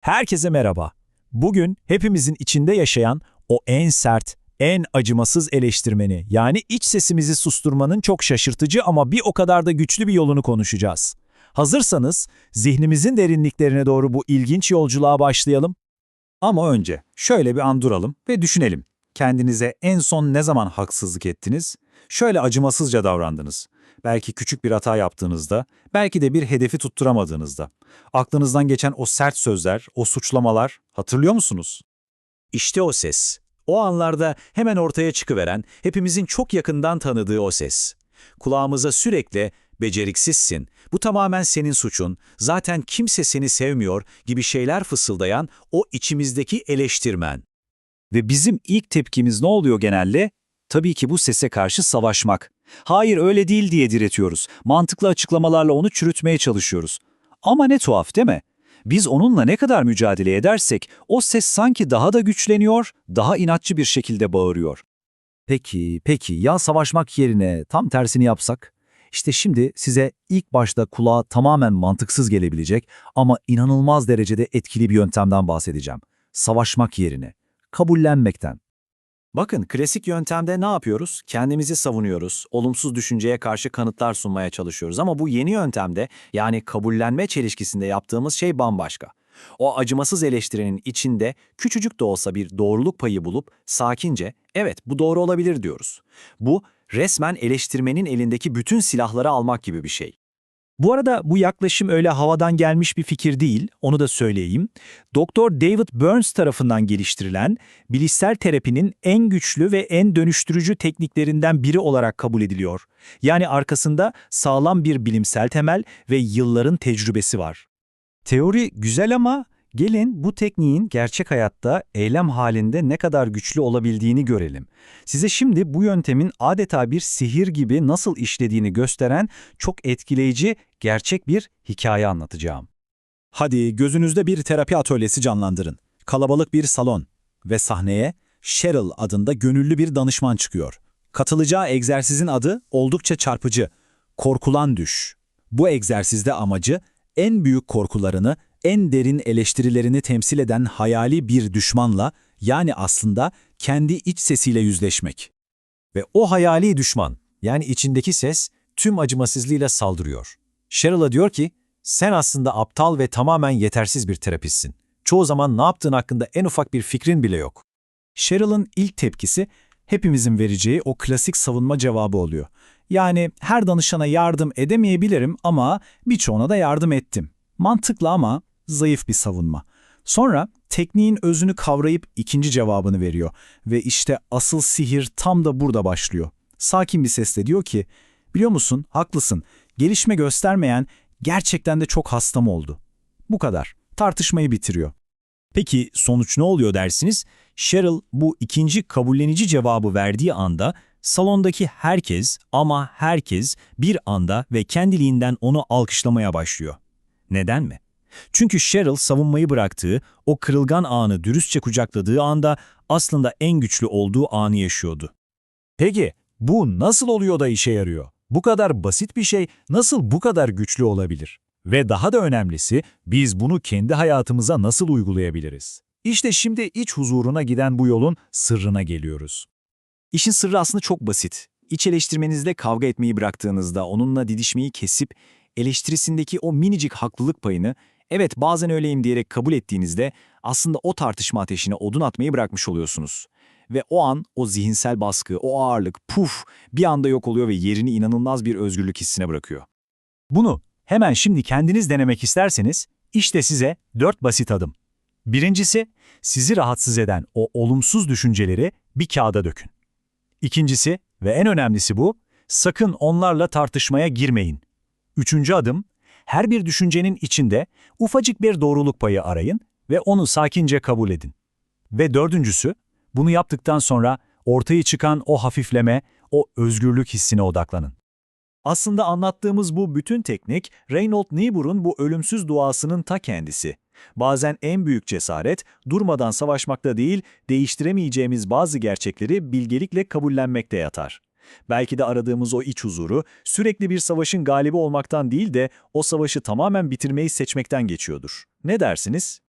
Herkese merhaba. Bugün hepimizin içinde yaşayan o en sert, en acımasız eleştirmeni yani iç sesimizi susturmanın çok şaşırtıcı ama bir o kadar da güçlü bir yolunu konuşacağız. Hazırsanız zihnimizin derinliklerine doğru bu ilginç yolculuğa başlayalım. Ama önce şöyle bir an duralım ve düşünelim. Kendinize en son ne zaman haksızlık ettiniz? Şöyle acımasızca davrandınız. Belki küçük bir hata yaptığınızda, belki de bir hedefi tutturamadığınızda. Aklınızdan geçen o sert sözler, o suçlamalar hatırlıyor musunuz? İşte o ses. O anlarda hemen ortaya çıkıveren, hepimizin çok yakından tanıdığı o ses. Kulağımıza sürekli beceriksizsin, bu tamamen senin suçun, zaten kimse seni sevmiyor gibi şeyler fısıldayan o içimizdeki eleştirmen. Ve bizim ilk tepkimiz ne oluyor genelde? Tabii ki bu sese karşı savaşmak. Hayır öyle değil diye diretiyoruz. Mantıklı açıklamalarla onu çürütmeye çalışıyoruz. Ama ne tuhaf değil mi? Biz onunla ne kadar mücadele edersek o ses sanki daha da güçleniyor, daha inatçı bir şekilde bağırıyor. Peki, peki ya savaşmak yerine tam tersini yapsak? İşte şimdi size ilk başta kulağa tamamen mantıksız gelebilecek ama inanılmaz derecede etkili bir yöntemden bahsedeceğim. Savaşmak yerine, kabullenmekten. Bakın klasik yöntemde ne yapıyoruz? Kendimizi savunuyoruz, olumsuz düşünceye karşı kanıtlar sunmaya çalışıyoruz ama bu yeni yöntemde yani kabullenme çelişkisinde yaptığımız şey bambaşka. O acımasız eleştirinin içinde küçücük de olsa bir doğruluk payı bulup sakince evet bu doğru olabilir diyoruz. Bu resmen eleştirmenin elindeki bütün silahları almak gibi bir şey. Bu arada bu yaklaşım öyle havadan gelmiş bir fikir değil, onu da söyleyeyim. Doktor David Burns tarafından geliştirilen, bilişsel terapinin en güçlü ve en dönüştürücü tekniklerinden biri olarak kabul ediliyor. Yani arkasında sağlam bir bilimsel temel ve yılların tecrübesi var. Teori güzel ama gelin bu tekniğin gerçek hayatta eylem halinde ne kadar güçlü olabildiğini görelim. Size şimdi bu yöntemin adeta bir sihir gibi nasıl işlediğini gösteren çok etkileyici, gerçek bir hikaye anlatacağım. Hadi gözünüzde bir terapi atölyesi canlandırın. Kalabalık bir salon ve sahneye Cheryl adında gönüllü bir danışman çıkıyor. Katılacağı egzersizin adı oldukça çarpıcı. Korkulan düş. Bu egzersizde amacı en büyük korkularını, en derin eleştirilerini temsil eden hayali bir düşmanla yani aslında kendi iç sesiyle yüzleşmek. Ve o hayali düşman, yani içindeki ses, tüm acımasızlığıyla saldırıyor. Cheryl'a diyor ki, sen aslında aptal ve tamamen yetersiz bir terapistsin. Çoğu zaman ne yaptığın hakkında en ufak bir fikrin bile yok. Cheryl'ın ilk tepkisi hepimizin vereceği o klasik savunma cevabı oluyor. Yani her danışana yardım edemeyebilirim ama birçoğuna da yardım ettim. Mantıklı ama zayıf bir savunma. Sonra tekniğin özünü kavrayıp ikinci cevabını veriyor ve işte asıl sihir tam da burada başlıyor. Sakin bir sesle diyor ki, biliyor musun haklısın, gelişme göstermeyen gerçekten de çok hastam oldu. Bu kadar. Tartışmayı bitiriyor. Peki sonuç ne oluyor dersiniz? Cheryl bu ikinci kabullenici cevabı verdiği anda salondaki herkes ama herkes bir anda ve kendiliğinden onu alkışlamaya başlıyor. Neden mi? Çünkü Cheryl savunmayı bıraktığı, o kırılgan anı dürüstçe kucakladığı anda aslında en güçlü olduğu anı yaşıyordu. Peki, bu nasıl oluyor da işe yarıyor? Bu kadar basit bir şey nasıl bu kadar güçlü olabilir? Ve daha da önemlisi, biz bunu kendi hayatımıza nasıl uygulayabiliriz? İşte şimdi iç huzuruna giden bu yolun sırrına geliyoruz. İşin sırrı aslında çok basit. İç eleştirmenizle kavga etmeyi bıraktığınızda, onunla didişmeyi kesip, eleştirisindeki o minicik haklılık payını, evet bazen öyleyim diyerek kabul ettiğinizde, aslında o tartışma ateşine odun atmayı bırakmış oluyorsunuz. Ve o an o zihinsel baskı, o ağırlık, puf bir anda yok oluyor ve yerini inanılmaz bir özgürlük hissine bırakıyor. Bunu hemen şimdi kendiniz denemek isterseniz, işte size dört basit adım. Birincisi, sizi rahatsız eden o olumsuz düşünceleri bir kağıda dökün. İkincisi ve en önemlisi bu, sakın onlarla tartışmaya girmeyin. Üçüncü adım, her bir düşüncenin içinde ufacık bir doğruluk payı arayın ve onu sakince kabul edin. Ve dördüncüsü, bunu yaptıktan sonra ortaya çıkan o hafifleme, o özgürlük hissine odaklanın. Aslında anlattığımız bu bütün teknik, Reynold Niebuhr'un bu ölümsüz duasının ta kendisi. Bazen en büyük cesaret, durmadan savaşmakta değil, değiştiremeyeceğimiz bazı gerçekleri bilgelikle kabullenmekte yatar. Belki de aradığımız o iç huzuru, sürekli bir savaşın galibi olmaktan değil de o savaşı tamamen bitirmeyi seçmekten geçiyordur. Ne dersiniz?